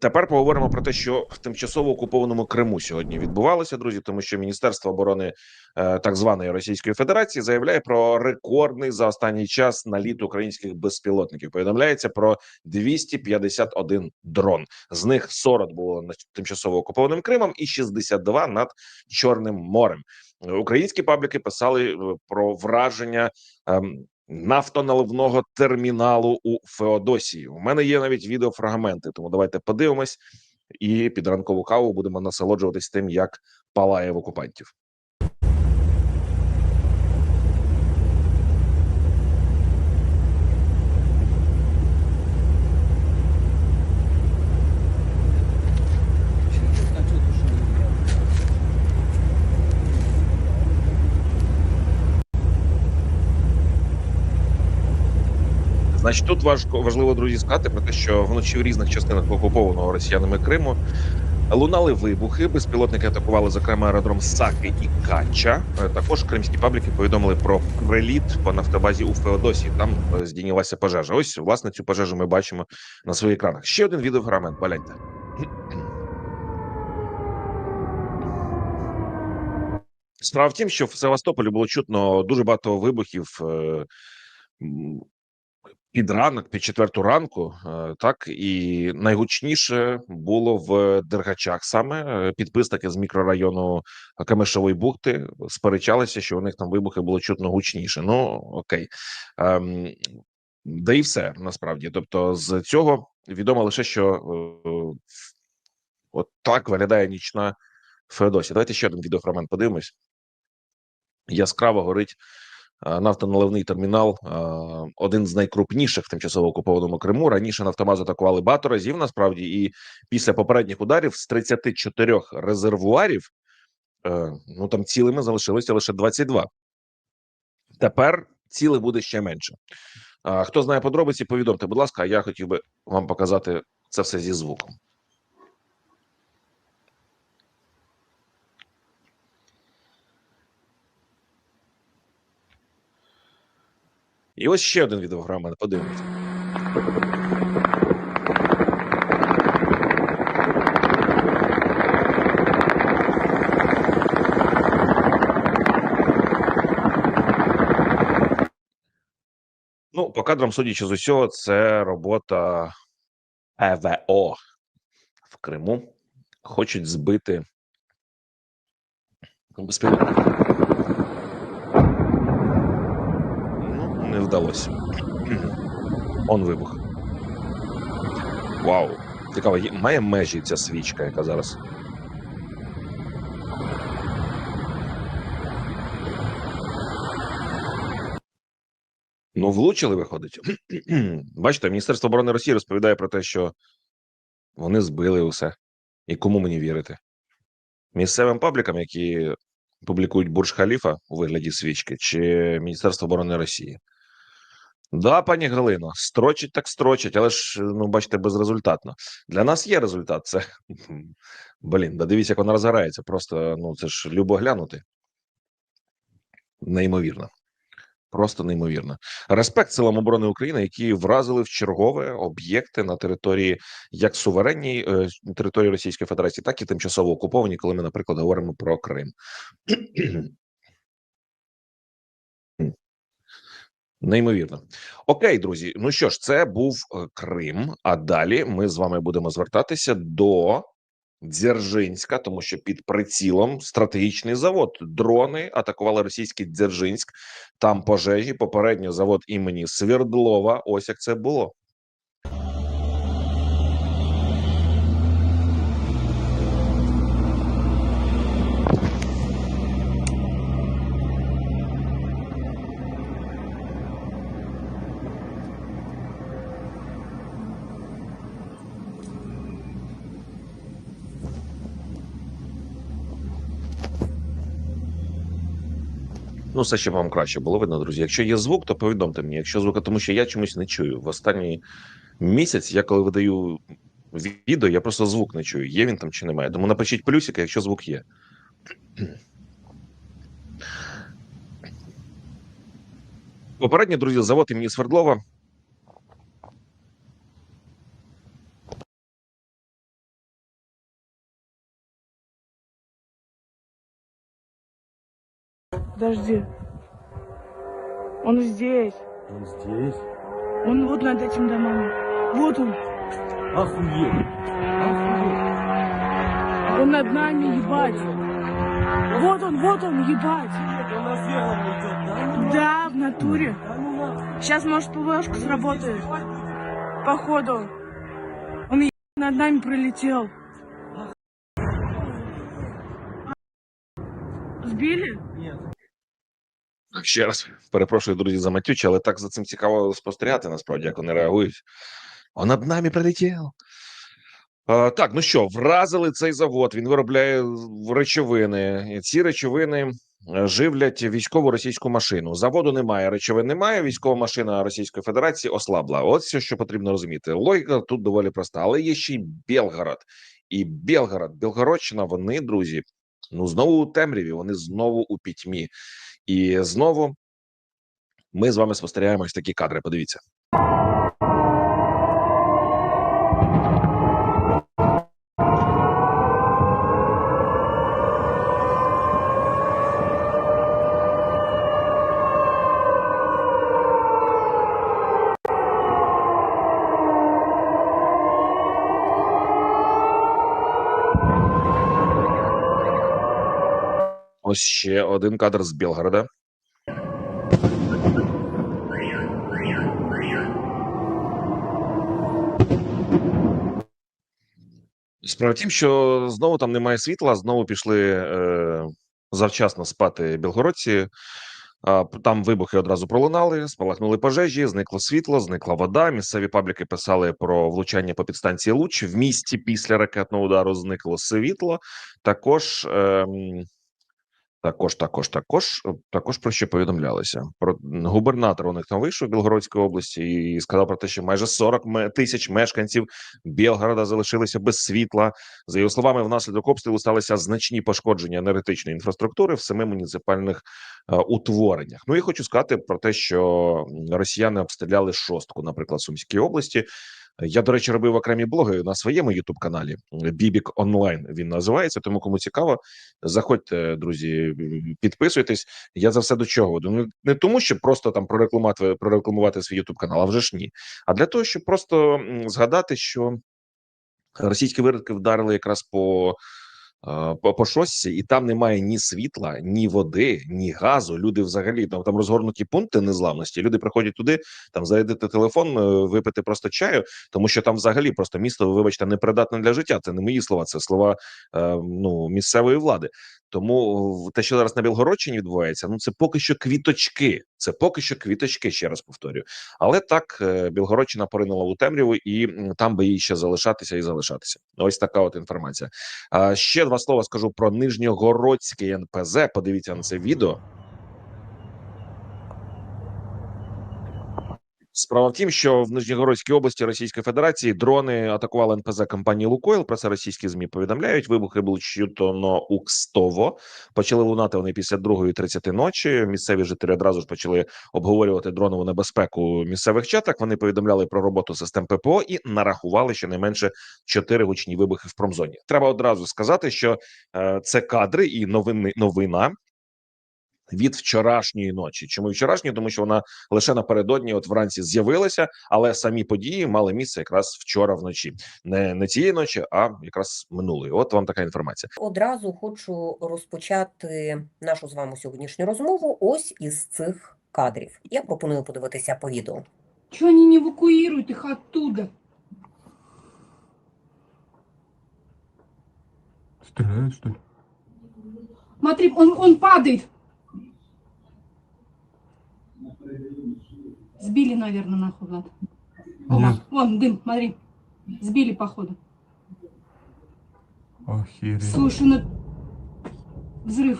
Тепер поговоримо про те, що в тимчасово окупованому Криму сьогодні відбувалося, друзі, тому що Міністерство оборони е, так званої Російської Федерації заявляє про рекордний за останній час наліт українських безпілотників. Повідомляється про 251 дрон. З них 40 було над тимчасово окупованим Кримом і 62 над Чорним морем. Е, Українські пабліки писали е, про враження. ем, Нафтоналивного терміналу у Феодосії. У мене є навіть відеофрагменти, тому давайте подивимось і під ранкову каву будемо насолоджуватись тим, як палає в окупантів. Значить, тут важко важливо друзі сказати про те, що вночі в різних частинах окупованого росіянами Криму лунали вибухи. Безпілотники атакували зокрема аеродром Саки і Кача. Е, Також кримські пабліки повідомили про приліт по нафтобазі у Феодосії. Там е, здійнялася пожежа. Ось власне цю пожежу ми бачимо на своїх екранах. Ще один відеофрагмент. Гляньте. Справа в тім, що в Севастополі було чутно дуже багато вибухів. Під ранок, під четверту ранку, е, так і найгучніше було в Дергачах. Саме Е, підписники з мікрорайону Камишової бухти сперечалися, що у них там вибухи було чутно гучніше. Ну окей, ем, да і все насправді. Тобто, з цього відомо лише, що е, от так виглядає нічна Феодосія. Давайте ще один відеофрагмент подивимось. Яскраво горить нафтоналивний термінал, один з найкрупніших в тимчасово окупованому Криму. Раніше Нафтомаз атакували багато разів. Насправді, і після попередніх ударів з 34 резервуарів, е, ну там цілими залишилося лише 22. Тепер цілих буде ще менше. Хто знає подробиці, повідомте, будь ласка, я хотів би вам показати це все зі звуком. І ось ще один відеограма, подивимось. Ну, по кадрам, судячи з усього, це робота ЕВО в Криму. Хочуть збити безпілотник. Ну, не вдалося. Он вибух. Вау. Цікаво, має межі ця свічка, яка зараз. Ну, влучили, виходить. Бачите, Міністерство оборони Росії розповідає про те, що вони збили усе. І кому мені вірити? Місцевим паблікам, які публікують Бурж Халіфа у вигляді свічки, чи Міністерство оборони Росії? Да, пані Галино, строчить так строчить, але ж, ну, бачите, безрезультатно. Для нас є результат. Це блін, да дивіться, як вона розгорається. Просто ну це ж любо глянути. Неймовірно. Просто неймовірно. Респект силам оборони України, які вразили в чергове об'єкти на території як суверенній е, території Російської Федерації, так і тимчасово окуповані, коли ми, наприклад, говоримо про Крим. Неймовірно. Окей, друзі. Ну що ж, це був е, Крим. А далі ми з вами будемо звертатися до Дзержинська, тому що під прицілом стратегічний завод. Дрони атакували російський Дзержинськ. Там пожежі. Попередньо завод імені Свердлова. Ось як це було. Ну, все ще вам краще було видно, друзі. Якщо є звук, то повідомте мені. Якщо звука, тому що я чомусь не чую. В останній місяць, я коли видаю відео, я просто звук не чую. Є він там чи немає. Тому напишіть плюсики, якщо звук є. Попередньо, друзі, завод імені Свердлова Подожди. Он здесь. Он здесь? Он вот над этим домами. Вот он. Охуеть! Охуеть! Он над нами, ебать. Вот он, вот он, ебать. Да? ну Да, в натуре. Ну. Сейчас, может, ПВшка сработает. Походу. Он е- над нами пролетел. Сбили? Нет. Ще раз перепрошую, друзі, за матючі, але так за цим цікаво спостерігати, насправді, як вони реагують. Он над нами прилетів. А, так, ну що, вразили цей завод. Він виробляє речовини. Ці речовини е, живлять військову російську машину. Заводу немає, речовин немає. Військова машина Російської Федерації ослабла. От все, що потрібно розуміти. Логіка тут доволі проста, але є ще й Белгород. І Белгород, Білгородщина, вони, друзі, ну знову у темряві, вони знову у пітьмі. І знову ми з вами спостерігаємо ось такі кадри. Подивіться. Ось ще один кадр з Білгорода. Справа тім, що знову там немає світла, знову пішли е, завчасно спати білгородці. Там вибухи одразу пролунали, спалахнули пожежі, зникло світло, зникла вода. Місцеві пабліки писали про влучання по підстанції Луч. В місті після ракетного удару зникло світло. Також ем, також, також, також, е, також про що повідомлялося. Про губернатор у них там вийшов Білгородської області і сказав про те, що майже 40 ме- тисяч мешканців Білгорода залишилися без світла. За його словами, внаслідок обстрілу сталися значні пошкодження енергетичної інфраструктури в семи муніципальних е, утвореннях. Ну і хочу сказати про те, що росіяни обстріляли шостку, наприклад, Сумській області. Я, до речі, робив окремі блоги на своєму youtube каналі Бібік Онлайн. Він називається. Тому кому цікаво, заходьте, друзі, підписуйтесь. Я за все до чого. Ну не тому, щоб просто там прорекламувати прорекламувати свій youtube канал, а вже ж ні. А для того, щоб просто згадати, що російські виродки вдарили якраз по. По, шості, і там немає ні світла, ні води, ні газу. Люди взагалі там, там розгорнуті пункти незламності. Люди приходять туди, там зарядити телефон, е, випити просто чаю, тому що там взагалі просто місто, вибачте, непридатне для життя. Це не мої слова, це слова е, ну місцевої влади. Тому те, що зараз на Білгородщині відбувається, ну це поки що квіточки. Це поки що квіточки, ще раз повторюю. Але так Білгородчина поринула у темряву, і там би їй ще залишатися і залишатися. Ось така от інформація. А ще два слова скажу про Нижньогородський НПЗ. Подивіться на це відео. Справа в тім, що в Нижньогородській області Російської Федерації дрони атакували НПЗ компанії Лукойл. Про це російські змі повідомляють. Вибухи були чутно у Кстово. Почали лунати вони після 2.30 ночі. Місцеві жителі одразу ж почали обговорювати дронову небезпеку у місцевих чатах. Вони повідомляли про роботу систем ППО і нарахували щонайменше чотири гучні вибухи в промзоні. Треба одразу сказати, що е, це кадри і новини новина. Від вчорашньої ночі, чому вчорашньої? Тому що вона лише напередодні, от вранці з'явилася, але самі події мали місце якраз вчора вночі, не не цієї ночі, а якраз минулої. От вам така інформація. Одразу хочу розпочати нашу з вами сьогоднішню розмову ось із цих кадрів. Я пропоную подивитися по відео. Чего они не эвакуируют их оттуда? Стреляют, что ли? Смотри, он, он падает. Сбили, наверное, нахуй, Влад. Оба. Вон, дым, смотри. Сбили, походу. Охереть. Слушай, ну... Взрыв.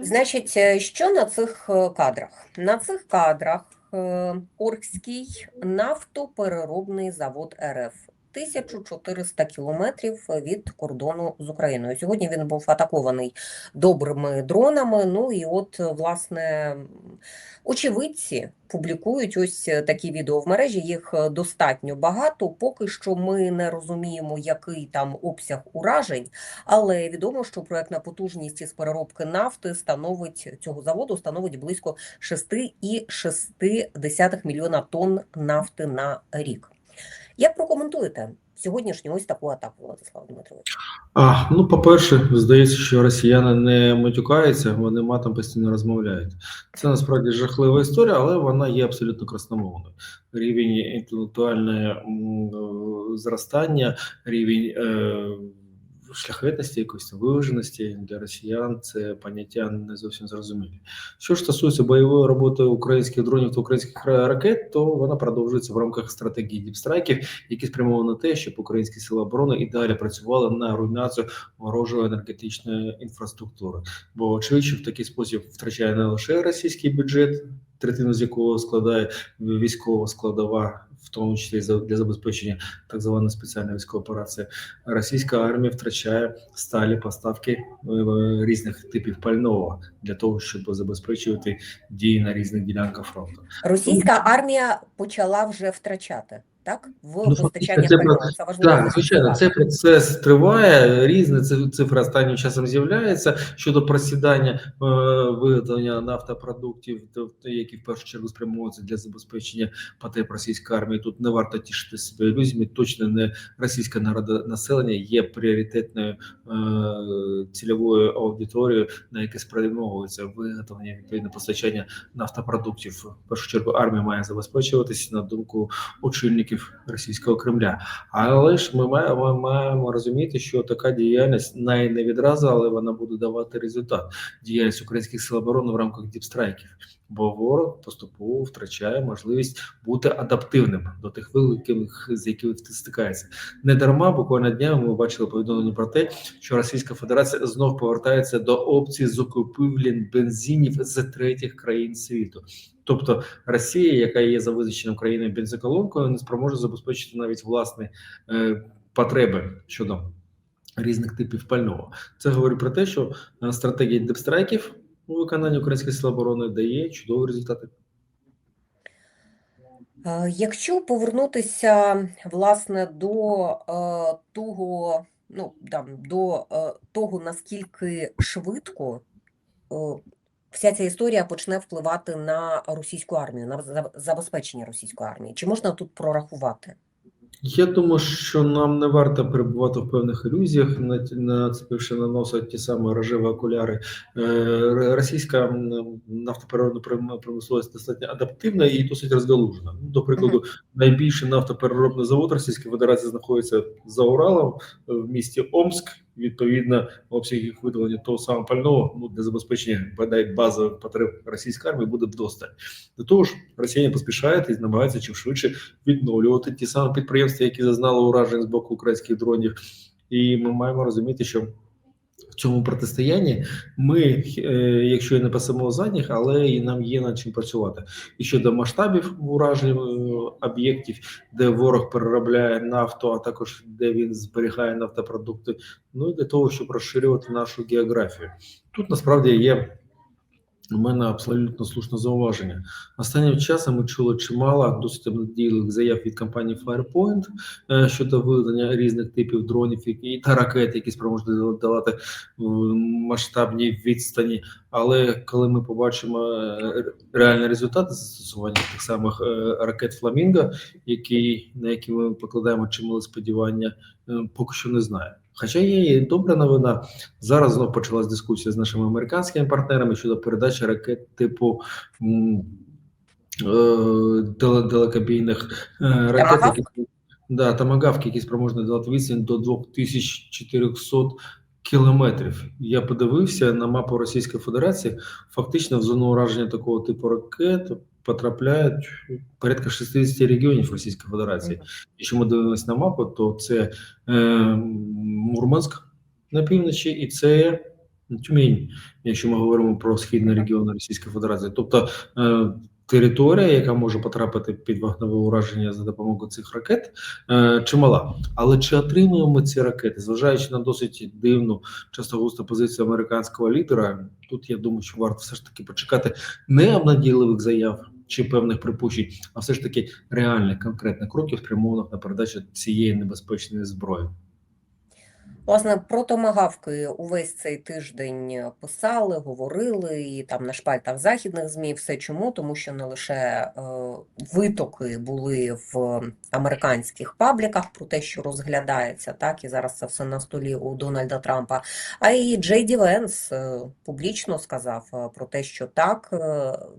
Значить, е, що на цих е, кадрах? На цих кадрах е, Оркський нафтопереробний завод РФ 1400 кілометрів від кордону з Україною. Сьогодні він був атакований добрими дронами. Ну і от, власне, очевидці публікують ось такі відео в мережі. Їх достатньо багато. Поки що ми не розуміємо, який там обсяг уражень, але відомо, що проектна потужність із переробки нафти становить цього заводу становить близько 6,6 мільйона тонн нафти на рік. Як прокоментуєте сьогоднішню ось таку атаку, Владислав Дмитрович? А, ну, по-перше, здається, що росіяни не матюкаються, вони матом постійно розмовляють. Це насправді жахлива історія, але вона є абсолютно красномовною. Рівень інтелектуального е, зростання, рівень е, шляхетності, якоїсь виваженості для росіян це поняття не зовсім зрозумілі. Що ж стосується бойової роботи українських дронів та українських ракет, то вона продовжується в рамках стратегії діпстрайків, які спрямовані на те, щоб українські сили оборони і далі працювали на руйнацію ворожої енергетичної інфраструктури. Бо очевидно, в такий спосіб втрачає не лише російський бюджет, третину з якого складає військова складова, в тому числі для забезпечення так званої спеціальної військової операції. Російська армія втрачає сталі поставки е, різних типів пального для того, щоб забезпечувати дії на різних ділянках фронту. Російська армія почала вже втрачати так в Ну, постачанні це пального. Це важливо Так, звичайно, це процес триває. Різні ци- цифри останнім часом з'являються щодо просідання е, виготовлення нафтопродуктів, то- то, які в першу чергу спрямовуються для забезпечення потреб російської армії. Тут не варто тішити себе ілюзіями. Точно не російське народонаселення є пріоритетною е, цільовою аудиторією, на яке спрямовується виготовлення відповідно постачання нафтопродуктів. В першу чергу армія має забезпечуватись на думку очільників російського Кремля. Але ж ми маємо, маємо розуміти, що така діяльність най не відразу, але вона буде давати результат. Діяльність українських сил оборони в рамках діпстрайків. Бо ворог поступово втрачає можливість бути адаптивним до тих викликів, з якими стикається. Не дарма буквально днями ми бачили повідомлення про те, що Російська Федерація знов повертається до опції закупівлі бензинів з третіх країн світу. Тобто Росія, яка є за визначенням країною бензоколонкою, не спроможна забезпечити навіть власні е, потреби щодо різних типів пального. Це говорить про те, що е, стратегія депстрайків у виконанні української сил оборони дає чудові результати. Е, Якщо повернутися власне до е, того, ну там до е, того, наскільки швидко вся ця історія почне впливати на російську армію, на забезпечення російської армії, чи можна тут прорахувати? Я думаю, що нам не варто перебувати в певних ілюзіях, на- нацепивши на носа ті самі рожеві окуляри. Е, Російська нафтопереробна промисловість достатньо адаптивна і досить розгалужена. Ну, До прикладу, найбільший нафтопереробний завод Російської Федерації знаходиться за Уралом в місті Омск. Відповідно, обсяг їх видалення того самого пального ну, для забезпечення бодай базових потреб російської армії буде вдосталь. До того ж, росіяни поспішають і намагаються чим швидше відновлювати ті самі підприємства, які зазнали уражень з боку українських дронів. І ми маємо розуміти, що цьому протистоянні ми, е, якщо і не пасемо задніх, але і нам є над чим працювати. І щодо масштабів уражень е, об'єктів, де ворог переробляє нафту, а також де він зберігає нафтопродукти, ну і для того, щоб розширювати нашу географію. Тут насправді є. У мене абсолютно слушне зауваження. Останнім часом ми чули чимало досить обнадійливих заяв від компанії Firepoint е, щодо видання різних типів дронів які, та ракет, які спроможні долати е, масштабні відстані. Але коли ми побачимо е, реальний результат застосування тих самих ракет Фламінго, які на які ми покладаємо чимали сподівання, поки що не знаю. Хоча є і добра новина. Зараз знов почалась дискусія з нашими американськими партнерами щодо передачі ракет типу м, е, далекобійних е, ракет, які да, тамагавки, які спроможні долати відстань до 2400 кілометрів. Я подивився на мапу Російської Федерації. Фактично в зону ураження такого типу ракет потрапляють порядка 60 регіонів Російської Федерації. Якщо ми дивимося на мапу, то це е, Мурманськ на півночі, і це Тюмень, якщо ми говоримо про східний регіон Російської Федерації. Тобто е, територія, яка може потрапити під вогневе ураження за допомогою цих ракет, е, чимала. Але чи отримуємо ці ракети, зважаючи на досить дивну часто густу позицію американського лідера, тут я думаю, що варто все ж таки почекати не обнадійливих заяв чи певних припущень, а все ж таки реальних конкретних кроків, спрямованих на передачу цієї небезпечної зброї. Власне, про томагавки увесь цей тиждень писали, говорили, і там на шпальтах західних ЗМІ. Все чому? Тому що не лише е, витоки були в американських пабліках про те, що розглядається, так, і зараз це все на столі у Дональда Трампа, а і Джей Ді Венс е, публічно сказав е, про те, що так,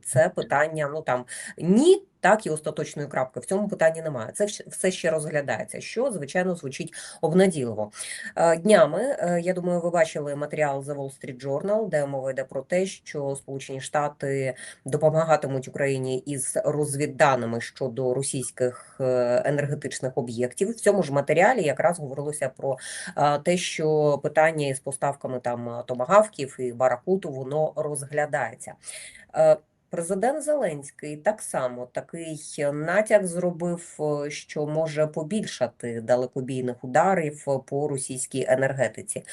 це питання, ну там ні. Так, і остаточної крапки в цьому питанні немає. Це все ще розглядається, що звичайно звучить обнадійливо. Е, Днями, е, я думаю, ви бачили матеріал The Wall Street Journal, де мова йде про те, що Сполучені Штати допомагатимуть Україні із розвідданими щодо російських е, енергетичних об'єктів. В цьому ж матеріалі якраз говорилося про те, що питання із поставками там томагавків і баракуту воно розглядається. Президент Зеленський так само такий натяк зробив, що може побільшати далекобійних ударів по російській енергетиці.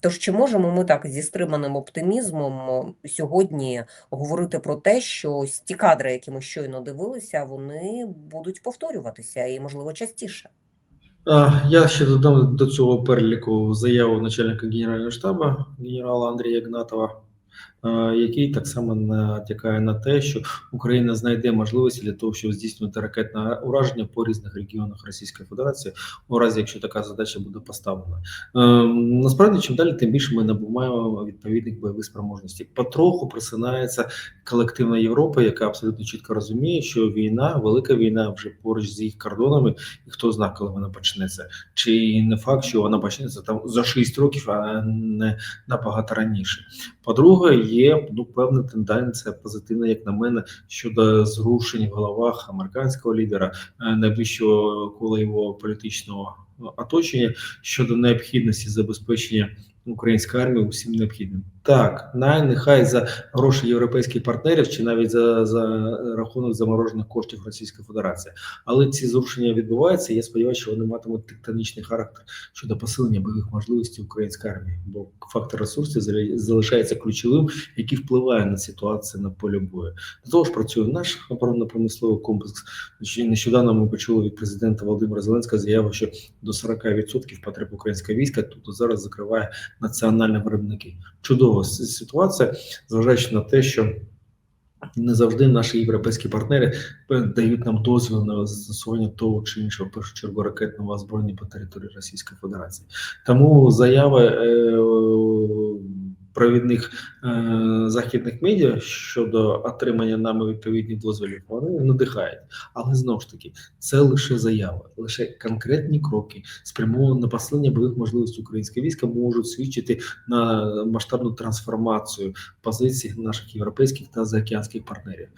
Тож чи можемо ми так зі стриманим оптимізмом сьогодні говорити про те, що ось ті кадри, які ми щойно дивилися, вони будуть повторюватися і можливо частіше? Я ще додам до цього переліку заяву начальника Генерального штабу генерала Андрія Ігнатова, е, який так само натякає на те, що Україна знайде можливості для того, щоб здійснювати ракетне ураження по різних регіонах Російської Федерації, у разі якщо така задача буде поставлена. Е, Насправді, чим далі, тим більше ми набуваємо відповідних бойових спроможностей. Потроху просинається колективна Європа, яка абсолютно чітко розуміє, що війна, велика війна вже поруч з їх кордонами, і хто знає, коли вона почнеться. Чи не факт, що вона почнеться там за 6 років, а не набагато раніше. По-друге, є ну певна тенденція позитивна, як на мене, щодо зрушень в головах американського лідера, е, найближчого кола його політичного оточення щодо необхідності забезпечення української армії усім необхідним. Так, най нехай за гроші європейських партнерів чи навіть за, за рахунок заморожених коштів Російської Федерації. Але ці зрушення відбуваються. Я сподіваюся, що вони матимуть тектонічний характер щодо посилення бойових можливостей української армії, бо фактор ресурсів залишається ключовим, який впливає на ситуацію на полі бою. До того ж, працює наш оборонно-промисловий комплекс. Нещодавно ми почули від президента Володимира Зеленського заяву, що до 40% потреб українського війська тут зараз закриває національні виробники. Чудова с- ситуація, зважаючи на те, що не завжди наші європейські партнери дають нам дозвіл на застосування того чи іншого в першу чергу ракетного озброєння по території Російської Федерації. Тому заяви е, провідних е, західних медіа щодо отримання нами відповідних дозволів вони надихають. Але знову ж таки, це лише заяви, лише конкретні кроки, спрямовані на посилення бойових можливостей українського війська, можуть свідчити на масштабну трансформацію позицій наших європейських та заокеанських партнерів.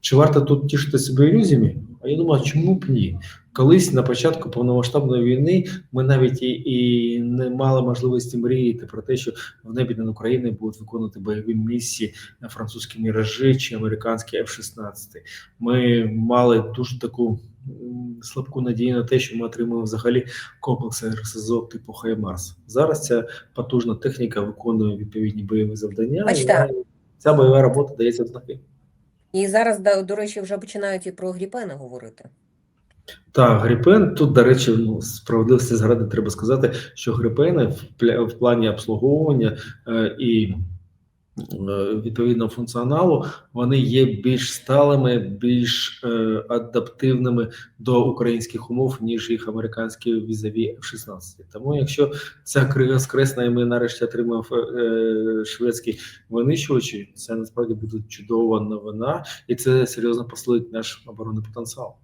Чи варто тут тішити себе ілюзіями? А я думаю, чому б ні? Колись на початку повномасштабної війни ми навіть і, і не мали можливості мріяти про те, що в небі над Україною будуть виконувати бойові місії французькі міражі чи американські F-16. Ми мали дуже таку слабку надію на те, що ми отримуємо взагалі комплекси РСЗО типу Хаймарс. Зараз ця потужна техніка виконує відповідні бойові завдання. Бачите. і Ця бойова робота дається в знаки. І зараз, до речі, вже починають і про Гріпени говорити. Так, Гріпен тут, до речі, ну справедливості заради треба сказати, що Гріпени в, в плані обслуговування е, і е, відповідного функціоналу вони є більш сталими, більш е, адаптивними до українських умов, ніж їх американські візові F-16. Тому, якщо ця крига скресна, і ми нарешті отримаємо е, шведські винищувачі, це насправді буде чудова новина, і це серйозно посилить наш оборонний потенціал.